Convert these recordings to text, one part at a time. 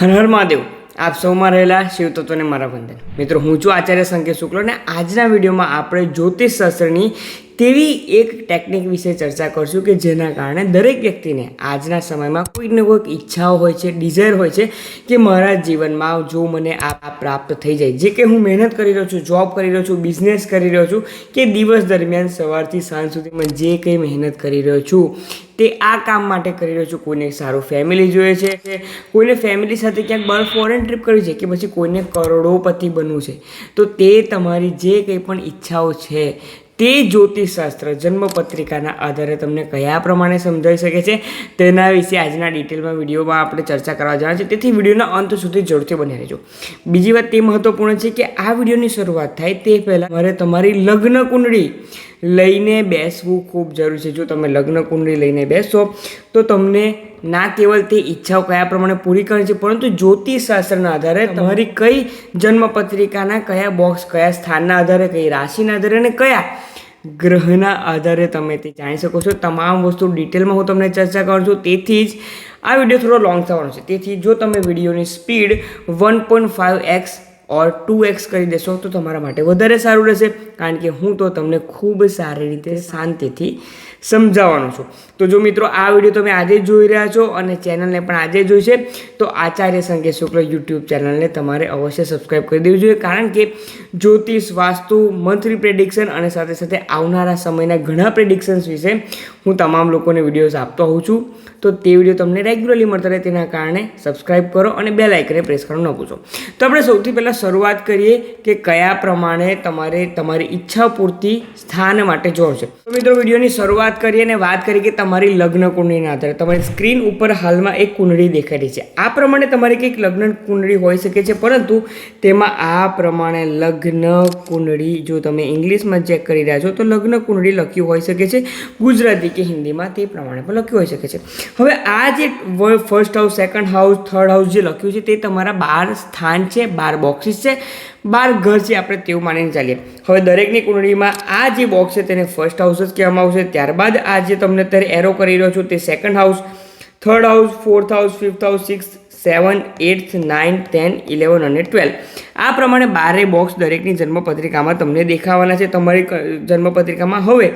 હર હર મહાદેવ. આપ સૌમાં રહેલા શિવતત્વને મારા વંદન. મિત્રો, હું છું આચાર્ય સંકેત શુક્લ અને આજના વિડીયોમાં આપણે જ્યોતિષ શાસ્ત્રની તેવી એક ટેકનિક વિશે ચર્ચા કરશું કે જેના કારણે દરેક વ્યક્તિને આજના સમયમાં કોઈક ને કોઈક ઈચ્છાઓ હોય છે ડિઝાયર હોય છે કે મારા જીવનમાં જો મને આ પ્રાપ્ત થઈ જાય. જે કે હું મહેનત કરી રહ્યો છું જોબ કરી રહ્યો છું બિઝનેસ કરી રહ્યો છું, કે દિવસ દરમિયાન સવારથી સાંજ સુધીમાં જે કંઈ મહેનત કરી રહ્યો છું, તે આ કામ માટે કરી રહ્યો છું. કોઈને સારું ફેમિલી જોઈએ છે કે કોઈને ફેમિલી સાથે ક્યાંક બહાર ફોરેન ટ્રીપ કરવી છે, કે પછી કોઈને કરોડોપતિ બનવું છે. તો તે તમારી જે કંઈ પણ ઈચ્છાઓ છે તે જ્યોતિષશાસ્ત્ર જન્મ પત્રિકાના આધારે તમને કયા પ્રમાણે સમજાવી શકે છે તેના વિશે આજના ડિટેલમાં વિડીયોમાં આપણે ચર્ચા કરવા જવાના છે. તેથી વિડીયોના અંત સુધી જરૂરથી બની રહેજો. બીજી વાત તે મહત્વપૂર્ણ છે કે આ વિડીયોની શરૂઆત થાય તે પહેલાં મારે તમારી લગ્ન કુંડળી લઈને બેસવું ખૂબ જરૂરી છે. જો તમે લગ્ન કુંડળી લઈને બેસો તો તમને ના કેવલ તે ઈચ્છાઓ કયા પ્રમાણે પૂરી કરે છે પરંતુ જ્યોતિષશાસ્ત્રના આધારે તમારી કઈ જન્મપત્રિકાના કયા બોક્સ કયા સ્થાનના આધારે કઈ રાશિના આધારે અને કયા ગ્રહના આધારે તમે તે જાણી શકો છો. તમામ વસ્તુ ડિટેલમાં હું તમને ચર્ચા કરું છું. તેથી જ આ વીડિયો થોડો લોંગ થવાનો છે. તેથી જો તમે વિડીયોની speed one point five X or two X કરી દેશો તો તમારા માટે વધારે સારું રહેશે. કારણ કે હું તો તમને ખૂબ સારી રીતે શાંતિથી સમજાવવાનો છું. તો જો મિત્રો, આ વીડિયો તમે આજે જોઈ રહ્યા છો અને ચેનલને પણ આજે જોઈ છે, તો આચાર્ય સંકેત શુક્લ યુટ્યુબ ચેનલને તમારે અવશ્ય સબસ્ક્રાઈબ કરી દેવી જોઈએ. કારણ કે જ્યોતિષ, વાસ્તુ, મંથલી પ્રેડિક્શન અને સાથે સાથે આવનારા સમયના ઘણા પ્રેડિક્શન્સ વિશે હું તમામ લોકોને વિડીયોઝ આપતો હોઉં છું. તો તે વીડિયો તમને રેગ્યુલરલી મળતા રહે તેના કારણે સબસ્ક્રાઈબ કરો અને બે લાઇકને પ્રેસ કરવાનું ન પૂછો તો આપણે સૌથી પહેલાં શરૂઆત કરીએ કે કયા પ્રમાણે તમારે તમારી ઈચ્છા પૂરતી સ્થાન માટે જોડ છે. તો મિત્રો, વિડીયોની શરૂઆત કરીએ અને વાત કરીએ કે તમારી લગ્ન કુંડળીના આધારે. તમારી સ્ક્રીન ઉપર હાલમાં એક કુંડળી દેખાઈ રહી છે. આ પ્રમાણે તમારી કંઈક લગ્ન કુંડળી હોઈ શકે છે, પરંતુ તેમાં આ પ્રમાણે લગ્ન કુંડળી જો તમે ઇંગ્લિશમાં ચેક કરી રહ્યા છો, તો લગ્ન કુંડળી લખ્યું હોઈ શકે છે, ગુજરાતી કે હિન્દીમાં તે પ્રમાણે પણ લખ્યું હોઈ શકે છે. હવે આ જે first house second house third house જે લખ્યું છે, તે તમારા બાર સ્થાન છે, બાર બોક્સીસ છે. બાર ઘર છે, આપણે તેવું માનીને ચાલીએ. હવે દરેકની કુંડળીમાં આ જે બોક્સ છે, તેને ફર્સ્ટ હાઉસ જ કહેવામાં આવશે. ત્યારબાદ આ જે તમને અત્યારે એરો કરી રહ્યો છું, તે second house third house fourth house fifth house six seven eight nine ten eleven અને ટ્વેલ્વ આ પ્રમાણે બારે બોક્સ દરેકની જન્મપત્રિકામાં તમને દેખાવાના છે. તમારી જન્મપત્રિકામાં હવે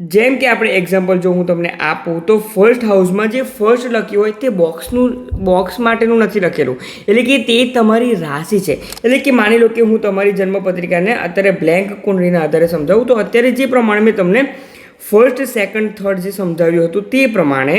જેમ કે આપણે એક્ઝામ્પલ જો હું તમને આપું, તો ફર્સ્ટ હાઉસમાં જે ફર્સ્ટ લખ્યું હોય તે બોક્સનું બોક્સ માટેનું નથી લખેલું. એટલે કે તે તમારી રાશિ છે. એટલે કે માની લો કે હું તમારી જન્મપત્રિકાને અત્યારે બ્લેન્ક કુંડળીના આધારે સમજાવું, તો અત્યારે જે પ્રમાણે મેં તમને ફર્સ્ટ સેકન્ડ થર્ડ જે સમજાવ્યું હતું તે પ્રમાણે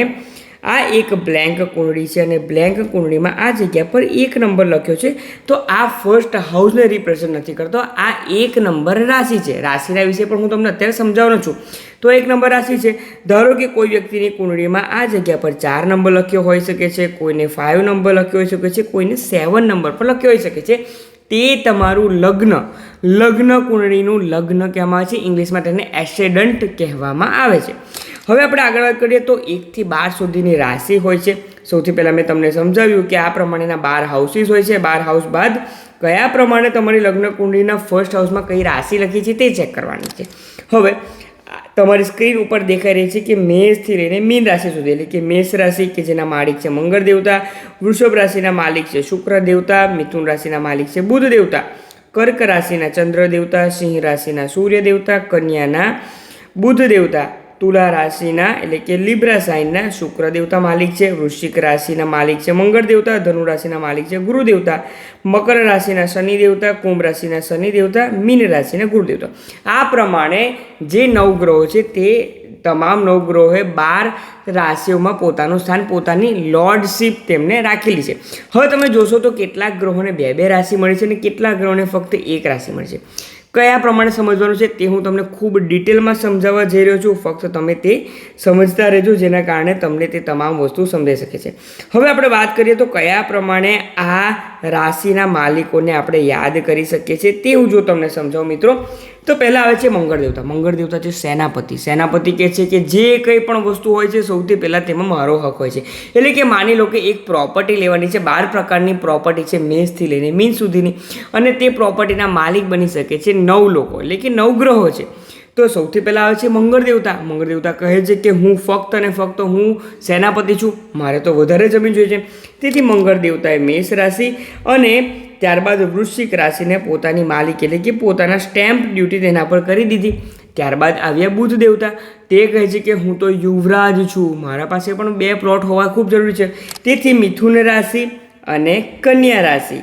આ એક બ્લેન્ક કુંડળી છે અને બ્લેન્ક કુંડળીમાં આ જગ્યા પર એક નંબર લખ્યો છે. તો આ ફર્સ્ટ હાઉસને રિપ્રેઝન્ટ નથી કરતો. આ એક નંબર રાશિ છે. રાશિના વિશે પણ હું તમને અત્યારે સમજાવવાનો છું. તો એક નંબર રાશિ છે. ધારો કે કોઈ વ્યક્તિની કુંડળીમાં આ જગ્યા પર ચાર નંબર લખ્યો હોઈ શકે છે, કોઈને ફાઇવ નંબર લખ્યો હોઈ શકે છે, કોઈને સેવન નંબર પર લખ્યો હોઈ શકે છે. તે તમારું લગ્ન. લગ્ન કુંડળીનું લગ્ન કહેવામાં આવે છે. ઇંગ્લિશમાં તેને એસેડન્ટ કહેવામાં આવે છે. હવે આપણે આગળ વાત કરીએ તો એકથી બાર સુધીની રાશિ હોય છે. સૌથી પહેલાં મેં તમને સમજાવ્યું કે આ પ્રમાણેના બાર હાઉસીસ હોય છે. બાર હાઉસ બાદ કયા પ્રમાણે તમારી લગ્ન કુંડળીના ફર્સ્ટ હાઉસમાં કઈ રાશિ લખી છે તે ચેક કરવાની છે. હવે તમારી સ્ક્રીન ઉપર દેખાઈ રહી છે કે મેષથી લઈને મીન રાશિ સુધી, એટલે કે મેષ રાશિ કે જેના માલિક છે મંગળ દેવતા, વૃષભ રાશિના માલિક છે શુક્ર દેવતા, મિથુન રાશિના માલિક છે બુધ દેવતા, કર્ક રાશિના ચંદ્ર દેવતા, સિંહ રાશિના સૂર્ય દેવતા, કન્યાના બુધ દેવતા તુલા રાશિના એટલે કે લિબ્રા સાઇનના શુક્ર દેવતા માલિક છે, વૃશ્ચિક રાશિના માલિક છે મંગળ દેવતા ધનુ રાશિના માલિક છે ગુરુ દેવતા મકર રાશિના શનિ દેવતા કુંભ રાશિના શનિ દેવતા મીન રાશિના ગુરુ દેવતા આ પ્રમાણે જે નવગ્રહો છે તે તમામ નવગ્રહોએ બાર રાશિઓમાં પોતાનું સ્થાન, પોતાની લોર્ડશિપ તેમને રાખેલી છે. હવે તમે જોશો તો કેટલાક ગ્રહોને બે બે રાશિ મળી છે અને કેટલાક ગ્રહોને ફક્ત એક રાશિ મળી છે. કયા પ્રમાણે સમજવાનું છે તે હું તમને ખૂબ ડિટેલમાં સમજાવવા જઈ રહ્યો છું. ફક્ત તમે તે સમજતા રહેજો, જેના કારણે તમને તે તમામ વસ્તુ સમજાઈ શકે છે. હવે આપણે વાત કરીએ તો કયા પ્રમાણે આ રાશિના માલિકોને આપણે યાદ કરી શકીએ છીએ તે હું જો તમને સમજાવું મિત્રો. તો પહેલાં આવે છે મંગળ દેવતા. મંગળ દેવતા છે સેનાપતિ. સેનાપતિ કહે છે કે જે કંઈ પણ વસ્તુ હોય છે, સૌથી પહેલાં તેમાં મારો હક હોય છે. એટલે કે માની લો કે એક પ્રોપર્ટી લેવાની છે, બાર પ્રકારની પ્રોપર્ટી છે મેષથી લઈને મીન સુધીની. અને તે પ્રોપર્ટીના માલિક બની શકે છે નવ લોકો. એટલે કે નવ ગ્રહો છે. તો સૌથી પહેલાં આવે છે મંગળ દેવતા. મંગળ દેવતા કહે છે કે હું ફક્ત અને ફક્ત હું સેનાપતિ છું. મારે તો વધારે જમીન જોઈએ છે. તેથી મંગળ દેવતાએ મેષ રાશિ અને ત્યારબાદ વૃશ્ચિક રાશિને પોતાની માલિક એટલે કે પોતાના સ્ટેમ્પ ડ્યુટી તેના પર કરી દીધી. ત્યારબાદ આવ્યા બુધ દેવતા. તે કહે છે કે હું તો યુવરાજ છું. મારા પાસે પણ બે પ્લોટ હોવા ખૂબ જરૂરી છે. તેથી મિથુન રાશિ અને કન્યા રાશિ.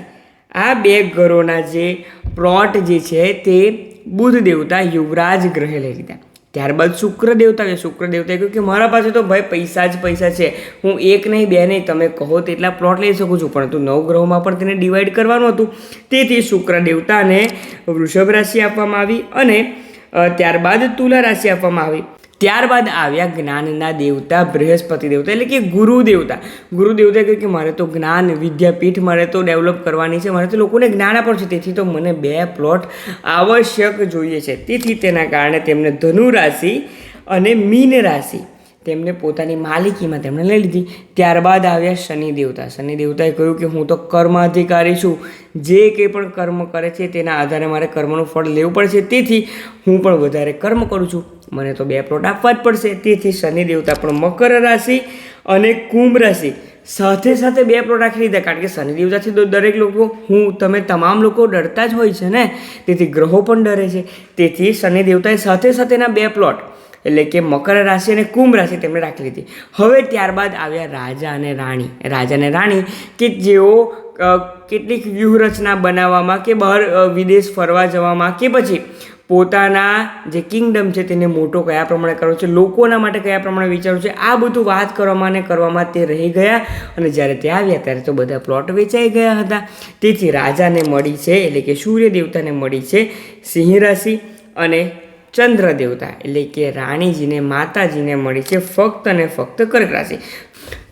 આ બે ઘરોના જે પ્લોટ જે છે તે બુધ દેવતા યુવરાજ ગ્રહે લઈ લીધા. ત્યારબાદ શુક્ર દેવતા કે શુક્ર દેવતાએ કહ્યું કે મારા પાસે તો ભાઈ પૈસા જ પૈસા છે. હું એક નહીં, બે નહીં, તમે કહો તેટલા પ્લોટ લઈ શકું છું. પરંતુ નવ ગ્રહોમાં પણ તેને ડિવાઈડ કરવાનું હતું. તેથી શુક્ર દેવતાને વૃષભ રાશિ આપવામાં આવી અને ત્યારબાદ તુલા રાશિ આપવામાં આવી. ત્યારબાદ આવ્યા જ્ઞાનના દેવતા, બૃહસ્પતિ દેવતા એટલે કે ગુરુ દેવતા. ગુરુ દેવતા કહ્યું કે મારે તો જ્ઞાન, વિદ્યાપીઠ મારે તો ડેવલપ કરવાની છે, મારે તો લોકોને જ્ઞાન આપવાનું છે. તેથી તો મને બે પ્લોટ આવશ્યક જોઈએ છે. તેથી તેના કારણે તેમને ધનુ રાશિ અને મીન રાશિ તેમને પોતાની માલિકીમાં તેમણે લઈ લીધી. ત્યારબાદ આવ્યા શનિ દેવતા. શનિ દેવતાએ કહ્યું કે હું તો કર્માધિકારી છું. જે કંઈ પણ કર્મ કરે છે તેના આધારે મારે કર્મનું ફળ લેવું પડશે. તેથી હું પણ વધારે કર્મ કરું છું. મને તો બે પ્લોટ આપવા જ પડશે. તેથી શનિ દેવતા પણ મકર રાશિ અને કુંભ રાશિ સાથે સાથે બે પ્લોટ રાખી લીધા કારણ કે શનિ દેવતાથી તો દરેક લોકો, હું, તમે તમામ લોકો ડરતા જ હોય છે ને? તેથી ગ્રહો પણ ડરે છે. તેથી શનિ દેવતાએ સાથે સાથેના બે પ્લોટ એટલે કે મકર રાશિ અને કુંભ રાશિ તેમણે રાખી લીધી. હવે ત્યારબાદ આવ્યા રાજા અને રાણી. રાજા અને રાણી કે જેઓ કેટલીક વ્યૂહરચના બનાવવામાં કે બહાર વિદેશ ફરવા જવામાં કે પછી પોતાના જે કિંગડમ છે તેને મોટો કયા પ્રમાણે કરવો છે, લોકોના માટે કયા પ્રમાણે વિચારવું છે, આ બધું વાત કરવામાં અને કરવામાં તે રહી ગયા અને જ્યારે તે આવ્યા ત્યારે તો બધા પ્લોટ વેચાઈ ગયા હતા. તેથી રાજાને મળી છે, એટલે કે સૂર્ય દેવતાને મળી છે સિંહ રાશિ અને ચંદ્ર દેવતા એટલે કે રાણીજીને, માતાજીને મળી છે ફક્ત અને ફક્ત કર્ક રાશિ.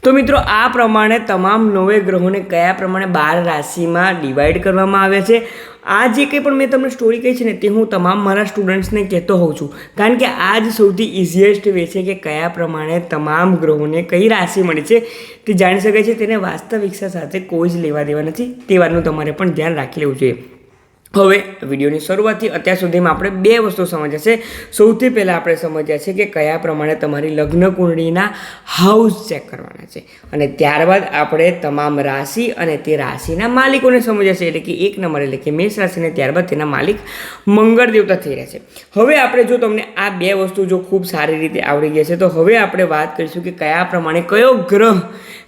તો મિત્રો, આ પ્રમાણે તમામ નવે ગ્રહોને કયા પ્રમાણે બાર રાશિમાં ડિવાઈડ કરવામાં આવે છે? આ જે કંઈ પણ મેં તમને સ્ટોરી કહી છે ને, તે હું તમામ મારા સ્ટુડન્ટ્સને કહેતો હોઉં છું. કારણ કે આ જ સૌથી ઇઝીએસ્ટ વે છે કે કયા પ્રમાણે તમામ ગ્રહોને કઈ રાશિ મળી છે, તે જાણી શકાય છે. તેને વાસ્તવિકતા સાથે કોઈ જ લેવા દેવા નથી. તે વાતનું તમારે પણ ધ્યાન રાખી લેવું જોઈએ. હવે વિડીયોની શરૂઆતથી અત્યાર સુધીમાં આપણે બે વસ્તુ સમજ્યા છે. સૌથી પહેલાં આપણે સમજ્યા છે કે કયા પ્રમાણે તમારી લગ્ન કુંડળીના હાઉસ ચેક કરવાના છે. અને ત્યારબાદ આપણે તમામ રાશિ અને તે રાશિના માલિકોને સમજ્યા છે. એટલે કે એક નંબર એટલે કે મેષ રાશિને ત્યારબાદ તેના માલિક મંગળ દેવતા થઈ રહ્યા છે. હવે આપણે જો તમને આ બે વસ્તુ જો ખૂબ સારી રીતે આવડી ગઈ છે, તો હવે આપણે વાત કરીશું કે કયા પ્રમાણે કયો ગ્રહ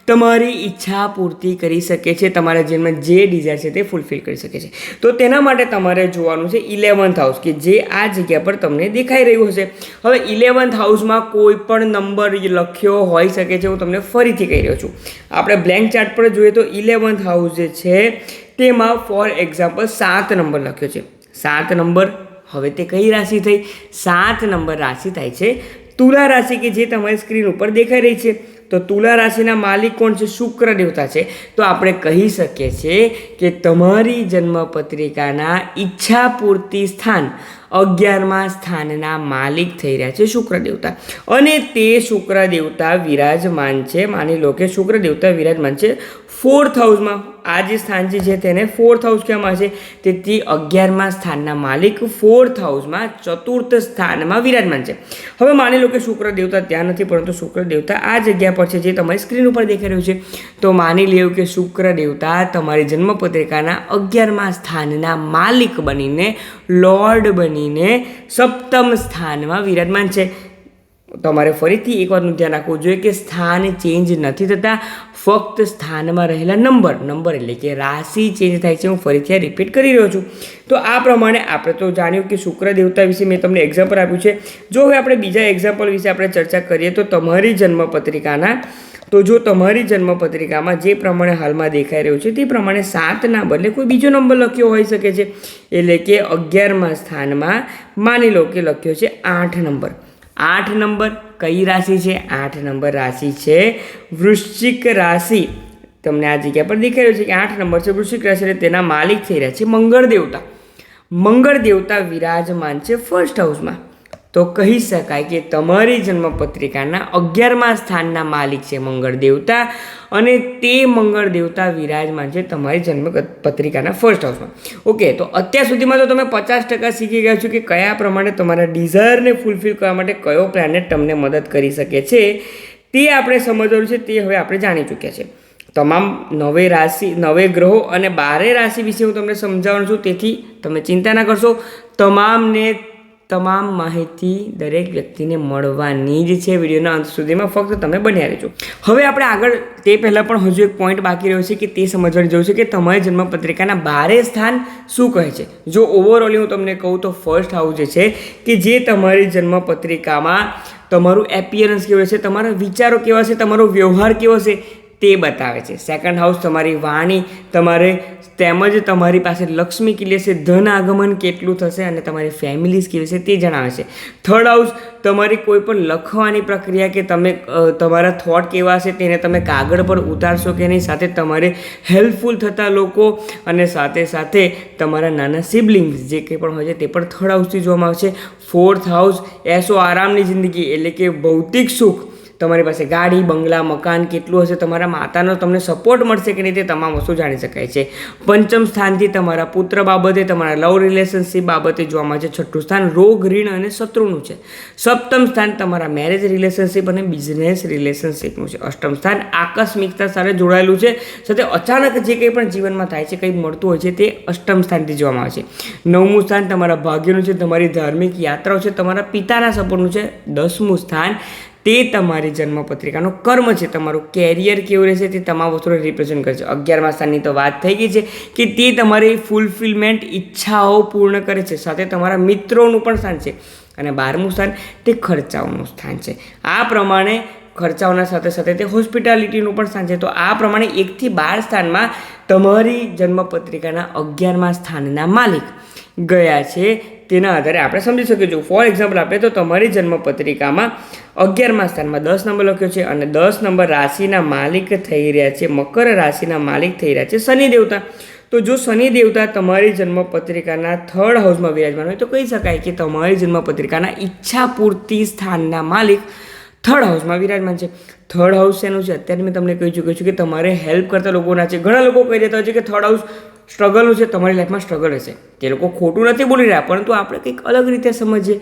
તમારી ઈચ્છા પૂર્તિ કરી શકે છે, તમારા જીવનમાં જે ડિઝાયર છે તે ફૂલફિલ કરી શકે છે. તો તેના માટે તમારે જોવાનું છે ઇલેવન્થ હાઉસ કે જે આ જગ્યા પર તમને દેખાઈ રહ્યું હશે. હવે ઇલેવન્થ હાઉસમાં કોઈ પણ નંબર લખ્યો હોઈ શકે છે, હું તમને ફરીથી કહી રહ્યો છું. આપણે બ્લેન્ક ચાર્ટ પર જોઈએ તો ઇલેવન્થ હાઉસ જે છે, તેમાં ફોર એક્ઝામ્પલ સાત નંબર લખ્યો છે. સાત નંબર હવે તે કઈ રાશિ થઈ? સાત નંબર રાશિ થાય છે તુલા રાશિ કે જે તમારી સ્ક્રીન ઉપર દેખાઈ રહી છે. તો તુલા રાશિના માલિક કોણ છે? શુક્ર દેવતા છે. તો આપણે કહી શકીએ છીએ કે તમારી જન્મપત્રિકાના ઈચ્છા પૂર્તિ સ્થાન અગિયારમાં સ્થાનના માલિક થઈ રહ્યા છે શુક્ર દેવતા. અને તે શુક્ર દેવતા વિરાજમાન છે. માની લો કે શુક્ર દેવતા વિરાજમાન છે. ફોર્થ હાઉસમાં આ જે સ્થાન જે છે તેને ફોર્થ હાઉસ કહેવામાં આવે છે. તેથી અગિયારમાં સ્થાનના માલિક ફોર્થ હાઉસમાં ચતુર્થ સ્થાનમાં વિરાજમાન છે. હવે માની લો કે શુક્ર દેવતા ત્યાં નથી, પરંતુ શુક્ર દેવતા આ જગ્યા પર છે જે તમારી સ્ક્રીન ઉપર દેખાઈ રહ્યું છે. તો માની લેવું કે શુક્ર દેવતા તમારી જન્મપત્રિકાના અગિયારમાં સ્થાનના માલિક બનીને, લોર્ડ બનીને સપ્તમ સ્થાનમાં વિરાજમાન છે. તમારે ફરીથી એક વાતનું ધ્યાન રાખવું જોઈએ કે સ્થાન ચેન્જ નથી થતા. ફક્ત સ્થાનમાં રહેલા નંબર નંબર એટલે કે રાશિ ચેન્જ થાય છે. હું ફરીથી આ રિપીટ કરી રહ્યો છું. તો આ પ્રમાણે આપણે તો જાણ્યું કે શુક્ર દેવતા વિશે મેં તમને એક્ઝામ્પલ આપ્યું છે. જો હવે આપણે બીજા એક્ઝામ્પલ વિશે આપણે ચર્ચા કરીએ તો તમારી જન્મપત્રિકાના, તો જો તમારી જન્મપત્રિકામાં જે પ્રમાણે હાલમાં દેખાઈ રહ્યું છે તે પ્રમાણે સાતના બદલે કોઈ બીજો નંબર લખ્યો હોઈ શકે છે. એટલે કે અગિયારમાં સ્થાનમાં માની લો કે લખ્યો છે આઠ નંબર આઠ નંબર કઈ રાશિ છે? આઠ નંબર રાશિ છે વૃશ્ચિક રાશિ. તમને આ જગ્યા પર દેખાઈ રહ્યું છે કે આઠ નંબર છે વૃશ્ચિક રાશિ એટલે તેના માલિક થઈ રહ્યા છે મંગળ દેવતા. મંગળ દેવતા વિરાજમાન છે ફર્સ્ટ હાઉસમાં તો કહી શકાય કે તમારી જન્મપત્રિકાના અગિયારમા સ્થાનના માલિક છે મંગળ દેવતા અને તે મંગળ દેવતા વિરાજમાન છે તમારી જન્મ પત્રિકાના ફર્સ્ટ હાઉસમાં ઓકે તો અત્યાર સુધીમાં તો તમે પચાસ ટકા શીખી ગયા છો કે કયા પ્રમાણે તમારા ડિઝાયરને ફૂલફિલ કરવા માટે કયો પ્લાનેટ તમને મદદ કરી શકે છે, તે આપણે સમજવાનું છે, તે હવે આપણે જાણી ચૂક્યા છે. તમામ નવે રાશિ, નવે ગ્રહો અને બારે રાશિ વિશે હું તમને સમજાવવાનું છું, તેથી તમે ચિંતા ના કરશો. તમામને તમામ માહિતી દરેક વ્યક્તિને મળવાની જ છે વિડીયોના અંત સુધીમાં. ફક્ત તમે બન્યા રહેજો. હવે આપણે આગળ તે પહેલાં પણ હજુ એક પોઈન્ટ બાકી રહ્યો છે કે તે સમજવાની જરૂર છે કે તમારી જન્મપત્રિકાના બારે સ્થાન શું કહે છે. જો ઓવરઓલી હું તમને કહું તો ફર્સ્ટ હાઉસ જે છે કે જે તમારી જન્મપત્રિકામાં તમારું એપિયરન્સ કેવું છે, તમારા વિચારો કેવા છે, તમારો વ્યવહાર કેવો છે તે બતાવે છે. સેકન્ડ હાઉસ તમારી વાણી, તમારે તેમજ તમારી પાસે લક્ષ્મી કેટલી હશે, ધન આગમન કેટલું થશે અને તમારી ફેમિલીઝ કેવી છે તે જણાવે છે. થર્ડ હાઉસ તમારી કોઈ પણ લખવાની પ્રક્રિયા કે તમે તમારા થોટ કેવા છે તેને તમે કાગળ પર ઉતારશો કે નહીં, સાથે તમારે હેલ્પફુલ થતા લોકો અને સાથે સાથે તમારા નાના સિબલિંગ્સ જે કંઈ પણ હોય છે તે પણ થર્ડ હાઉસથી જોવામાં આવે છે ફોર્થ હાઉસ એસો આરામની જિંદગી એટલે કે ભૌતિક સુખ. તમારી પાસે ગાડી, બંગલા, મકાન કેટલું હશે તમારા માતાનો તમને સપોર્ટ મળશે કે નહીં તે તમામ વસ્તુ જાણી શકાય છે. પંચમ સ્થાનથી તમારા પુત્ર બાબતે, તમારા લવ રિલેશનશિપ બાબતે જોવામાં મળે છે. છઠ્ઠું સ્થાન રોગ, ઋણ અને શત્રુનું છે. સપ્તમ સ્થાન તમારા મેરેજ રિલેશનશિપ અને બિઝનેસ રિલેશનશિપનું છે. અષ્ટમ સ્થાન આકસ્મિકતા સાથે જોડાયેલું છે. સાથે અચાનક જે કંઈ પણ જીવનમાં થાય છે, કંઈ મળતું હોય છે તે અષ્ટમ સ્થાનથી જોવામાં આવે છે. નવમું સ્થાન તમારા ભાગ્યનું છે. તમારી ધાર્મિક યાત્રાઓ છે. તમારા પિતાના સપોર્ટનું છે. દસમું સ્થાન તે તમારી જન્મપત્રિકાનો કર્મ છે. તમારું કેરિયર કેવું રહેશે તે તમામ વસ્તુને રિપ્રેઝેન્ટ કરે છે અગિયારમા સ્થાનની તો વાત થઈ ગઈ છે કે તે તમારી ફૂલફિલમેન્ટ ઈચ્છાઓ પૂર્ણ કરે છે. સાથે તમારા મિત્રોનું પણ સ્થાન છે અને બારમું સ્થાન તે ખર્ચાઓનું સ્થાન છે. આ પ્રમાણે ખર્ચાઓના સાથે સાથે તે હોસ્પિટાલિટીનું પણ સ્થાન છે. તો આ પ્રમાણે એકથી બાર સ્થાનમાં તમારી જન્મપત્રિકાના અગિયારમા સ્થાનના માલિક ગયા છે તેના આધારે આપણે સમજી શકીએ છીએ. ફોર એક્ઝામ્પલ આપીએ તો તમારી જન્મપત્રિકામાં અગિયારમા સ્થાનમાં દસ નંબર લખ્યો છે અને દસ નંબર રાશિના માલિક થઈ રહ્યા છે, મકર રાશિના માલિક થઈ રહ્યા છે, શનિ દેવતા. તો જો શનિ દેવતા તમારી જન્મપત્રિકાના થર્ડ હાઉસમાં વિરાજમાન હોય તો કહી શકાય કે તમારી જન્મપત્રિકાના ઈચ્છા પૂર્તિ સ્થાનના માલિક થર્ડ હાઉસમાં વિરાજમાન છે. થર્ડ હાઉસ એનું છે? અત્યારે મેં તમને કહી ચૂક્યો છું કે તમારે હેલ્પ કરતા લોકોના છે. ઘણા લોકો કહી દેતા હોય છે કે થર્ડ હાઉસ સ્ટ્રગલનું છે, તમારી લાઈફમાં સ્ટ્રગલ હશે. તે લોકો ખોટું નથી બોલી રહ્યા, પરંતુ આપણે કંઈક અલગ રીતે સમજીએ,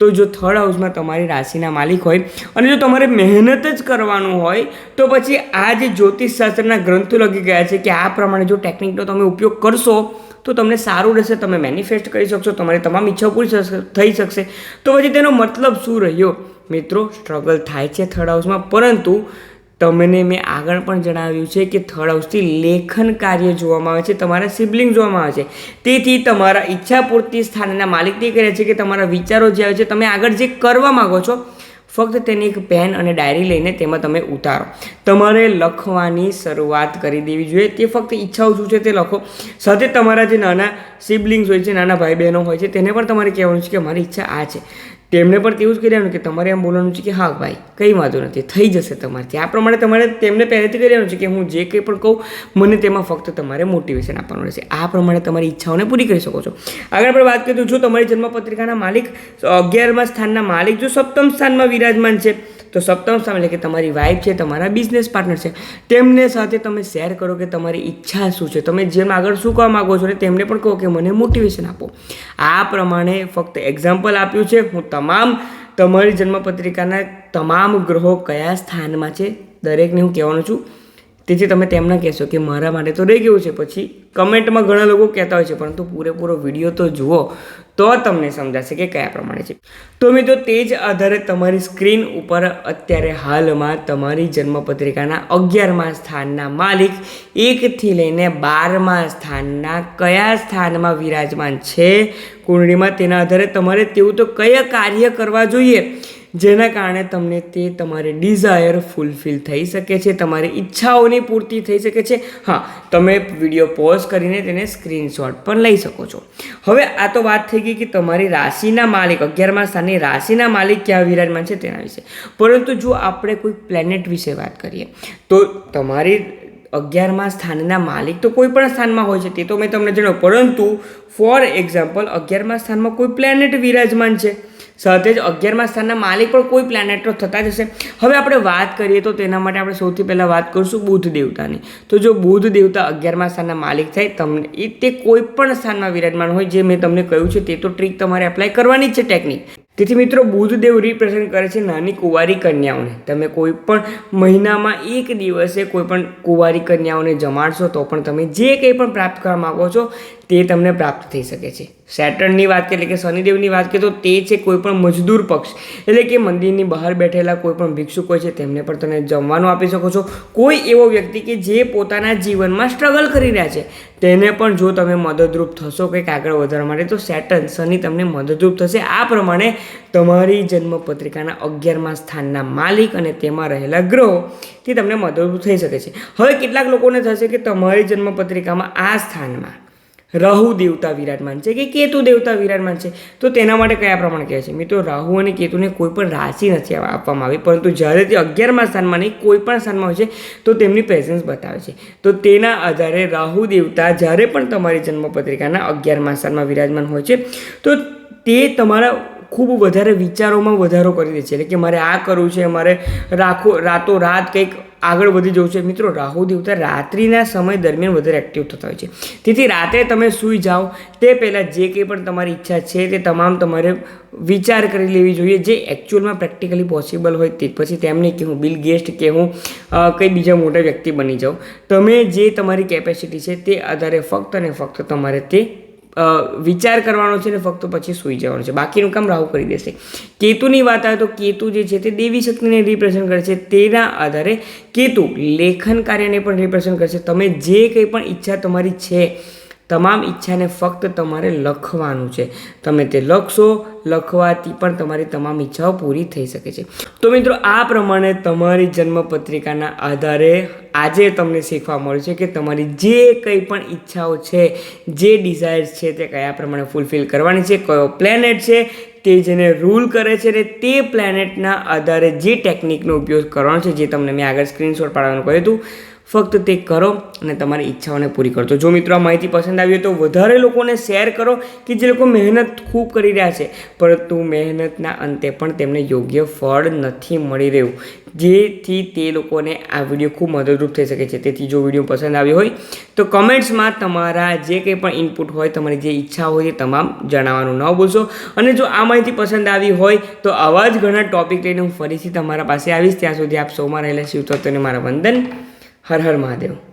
તો જો થર્ડ હાઉસમાં તમારી રાશિના માલિક હોય અને જો તમારે મહેનત જ કરવાનું હોય, તો પછી આ જે જ્યોતિષશાસ્ત્રના ગ્રંથો લગી ગયા છે કે આ પ્રમાણે જો ટેકનિકનો તમે ઉપયોગ કરશો, તો તમને સારું રહેશે, તમે મેનિફેસ્ટ કરી શકશો, તમારી તમામ ઈચ્છાઓ પૂરી થઈ શકશે. તો પછી તેનો મતલબ શું રહ્યો? મિત્રો સ્ટ્રગલ થાય છે થર્ડ હાઉસમાં પરંતુ તમને મેં આગળ પણ જણાવ્યું છે કે થર્ડ હાઉસથી લેખન કાર્ય જોવામાં આવે છે, તમારા સિબ્લિંગ જોવામાં આવે છે. તેથી તમારા ઈચ્છા પૂરતી સ્થાનના માલિક તે કરે છે કે તમારા વિચારો જે આવે છે, તમે આગળ જે કરવા માગો છો, ફક્ત તેની એક પેન અને ડાયરી લઈને તેમાં તમે ઉતારો. તમારે લખવાની શરૂઆત કરી દેવી જોઈએ, તે ફક્ત ઈચ્છાઓ શું છે તે લખો. સાથે તમારા જે નાના સિબલિંગ્સ હોય છે, નાના ભાઈ બહેનો હોય છે, તેને પણ તમારે કહેવાનું છે કે મારી ઈચ્છા આ છે. તેમને પણ તેવું જ કર્યાનું કે તમારે એમ બોલવાનું છે કે હા ભાઈ, કંઈ વાંધો નથી, થઈ જશે તમારથી. આ પ્રમાણે તમારે તેમને પહેલેથી કર્યાનું છે કે હું જે કંઈ પણ કહું, મને તેમાં ફક્ત તમારે મોટિવેશન આપવાનું રહેશે. આ પ્રમાણે તમારી ઈચ્છાઓને પૂરી કરી શકો છો. આગળ આપણે વાત તો જો તમારી જન્મપત્રિકાના માલિક અગિયારમા સ્થાનના માલિક, જો સપ્તમ સ્થાનમાં વિરાજમાન છે તો સપ્તમ સ્થાન એટલે કે તમારી વાઈફ છે, તમારા બિઝનેસ પાર્ટનર છે, તેમને સાથે તમે શેર કરો કે તમારી ઈચ્છા શું છે. તમે જેમ આગળ શું કહેવા માગો છો ને તેમને પણ કહો કે મને મોટિવેશન આપો. આ પ્રમાણે ફક્ત એક્ઝામ્પલ આપ્યું છે. હું તમામ તમારી જન્મપત્રિકાના તમામ ગ્રહો કયા સ્થાનમાં છે, દરેકને હું કહેવાનું છું. તેથી તમે તેમને કહેશો કે મારા માટે તો રહી ગયું છે. પછી કમેન્ટમાં ઘણા લોકો કહેતા હોય છે, પરંતુ પૂરેપૂરો વીડિયો તો જુઓ, તો તમને સમજાશે કે કયા પ્રમાણે છે. તો મિત્રો, તે જ આધારે તમારી સ્ક્રીન ઉપર અત્યારે હાલમાં તમારી જન્મપત્રિકાના અગિયારમા સ્થાનના માલિક, એકથી લઈને બારમા સ્થાનના કયા સ્થાનમાં વિરાજમાન છે, કુંડળીમાં તેના આધારે તમારે તેવું તો કયા કાર્ય કરવા જોઈએ? જેના કારણે તમને તે તમારી ડિઝાયર ફૂલફિલ થઈ શકે છે, તમારી ઈચ્છાઓની પૂર્તિ થઈ શકે છે. હા, તમે વીડિયો પોઝ કરીને તેને સ્ક્રીનશોટ પણ લઈ શકો છો. હવે આ તો વાત થઈ ગઈ કે તમારી રાશિના માલિક, અગિયારમા સ્થાનની રાશિના માલિક ક્યાં વિરાજમાન છે તેના વિશે. પરંતુ જો આપણે કોઈ પ્લેનેટ વિશે વાત કરીએ, તો તમારી અગિયારમા સ્થાનના માલિક તો કોઈ પણ સ્થાનમાં હોય છે, તે તો મેં તમને જણાવ્યું. પરંતુ ફોર એક્ઝામ્પલ અગિયારમા સ્થાનમાં કોઈ પ્લેનેટ વિરાજમાન છે. સાથે જ અગિયારમા સ્થાનના માલિક પણ કોઈ પ્લેનેટો થતા જ હશે. હવે આપણે વાત કરીએ તો તેના માટે આપણે સૌથી પહેલાં વાત કરીશું બુધ દેવતાની. તો જો બુધ દેવતા અગિયારમા સ્થાનના માલિક થાય, તમને એ તે કોઈ પણ સ્થાનમાં વિરાજમાન હોય, જે મેં તમને કહ્યું છે, તે તો ટ્રીક તમારે એપ્લાય કરવાની જ છે ટેકનિક તેથી મિત્રો બુધદેવ રિપ્રેઝેન્ટ કરે છે નાની કુંવારી કન્યાઓને. તમે કોઈ પણ મહિનામાં એક દિવસે કોઈ પણ કુંવારી કન્યાઓને જમાડશો, તો પણ તમે જે કંઈ પણ પ્રાપ્ત કરવા માગો છો, તે તમને પ્રાપ્ત થઈ શકે છે. સેટર્નની વાત કરીએ, એટલે કે શનિદેવની વાત કરીએ, તો તે છે કોઈપણ મજદૂર પક્ષ. એટલે કે મંદિરની બહાર બેઠેલા કોઈ પણ ભિક્ષુક હોય છે, તેમને પણ તમે જમવાનું આપી શકો છો. કોઈ એવો વ્યક્તિ કે જે પોતાના જીવનમાં સ્ટ્રગલ કરી રહ્યા છે, તેને પણ જો તમે મદદરૂપ થશો કંઈક આગળ વધારવા માટે, તો સેટર્ન શનિ તમને મદદરૂપ થશે. આ પ્રમાણે તમારી જન્મપત્રિકાના અગિયારમા સ્થાનના માલિક અને તેમાં રહેલા ગ્રહો, તે તમને મદદરૂપ થઈ શકે છે. હવે કેટલાક લોકોને થશે કે તમારી જન્મપત્રિકામાં આ સ્થાનમાં રાહુ દેવતા વિરાજમાન છે કે કેતુ દેવતા વિરાજમાન છે? તો તેના માટે કયા પ્રમાણે કહે છે? મિત્રો, રાહુ અને કેતુને કોઈ પણ રાશિ નથી આપવામાં આવી, પરંતુ જ્યારે તે અગિયારમા સ્થાનમાં નહીં, કોઈ પણ સ્થાનમાં હોય છે, તો તેમની પ્રેઝન્સ બતાવે છે. તો તેના આધારે રાહુ દેવતા જ્યારે પણ તમારી જન્મપત્રિકાના અગિયારમા સ્થાનમાં વિરાજમાન હોય છે, તો તે તમારા ખૂબ વધારે વિચારોમાં વધારો કરી દે છે. એટલે કે મારે આ કરવું છે, મારે રાખો, રાતો રાત કંઈક આગળ વધી જવું છે. મિત્રો, રાહુ દેવતા રાત્રિના સમય દરમિયાન વધારે એક્ટિવ થતા હોય છે. તેથી રાતે તમે સૂઈ જાઓ, તે પહેલાં જે કંઈ પણ તમારી ઈચ્છા છે, તે તમામ તમારે વિચાર કરી લેવી જોઈએ. જે એકચ્યુઅલમાં પ્રેક્ટિકલી પોસિબલ હોય તે પછી તેમને કે હું બિલ ગેસ્ટ કે હું કંઈ બીજા મોટા વ્યક્તિ બની જાઉં તમે જે તમારી કેપેસિટી છે તે આધારે ફક્ત અને ફક્ત તમારે તે વિચાર કરવાનો છે ને ફક્ત પછી સૂઈ જવાનું છે. બાકીનું કામ રાહુ કરી દેશે. કેતુની વાત આવે તો કેતુ જે છે તે દેવી શક્તિને રિપ્રેઝન્ટ કરે છે. તેના આધારે કેતુ લેખન કાર્યને પણ રિપ્રેઝન્ટ કરશે તમે જે કંઈ પણ ઈચ્છા તમારી છે તમામ ઈચ્છાને ફક્ત તમારે લખવાનું છે. તમે તે લખશો, લખવાથી પણ તમારી તમામ ઈચ્છાઓ પૂરી થઈ શકે છે. તો મિત્રો, આ પ્રમાણે તમારી જન્મપત્રિકાના આધારે આજે તમને શીખવા મળ્યું છે કે તમારી જે કંઈ પણ ઈચ્છાઓ છે, જે ડિઝાયર્સ છે તે કયા પ્રમાણે ફૂલફિલ કરવાની છે, કયો પ્લેનેટ છે, તે જેને રૂલ કરે છે ને તે પ્લેનેટના આધારે જે ટેકનિકનો ઉપયોગ કરવાનો છે, જે તમને મેં આગળ સ્ક્રીનશોટ પાડવાનું કહ્યું હતું ફક્ત તે કરો અને તમારી ઈચ્છાઓને પૂરી કરજો. જો મિત્રો આ માહિતી પસંદ આવી હોય તો વધારે લોકોને શેર કરો કે જે લોકો મહેનત ખૂબ કરી રહ્યા છે, પરંતુ મહેનતના અંતે પણ તેમને યોગ્ય ફળ નથી મળી રહ્યું. જેથી તે લોકોને આ વીડિયો ખૂબ મદદરૂપ થઈ શકે છે. તેથી જો વીડિયો પસંદ આવ્યો હોય તો કમેન્ટ્સમાં તમારા જે કંઈ પણ ઇનપુટ હોય, તમારી જે ઈચ્છા હોય તે તમામ જણાવવાનું ન ભૂલશો. અને જો આ માહિતી પસંદ આવી હોય તો આવા જ ઘણા ટોપિક લઈને હું ફરીથી તમારા પાસે આવીશ. ત્યાં સુધી આપ સૌમાં રહેલા શિવ તત્વને મારા વંદન. હર હર મહાદેવ.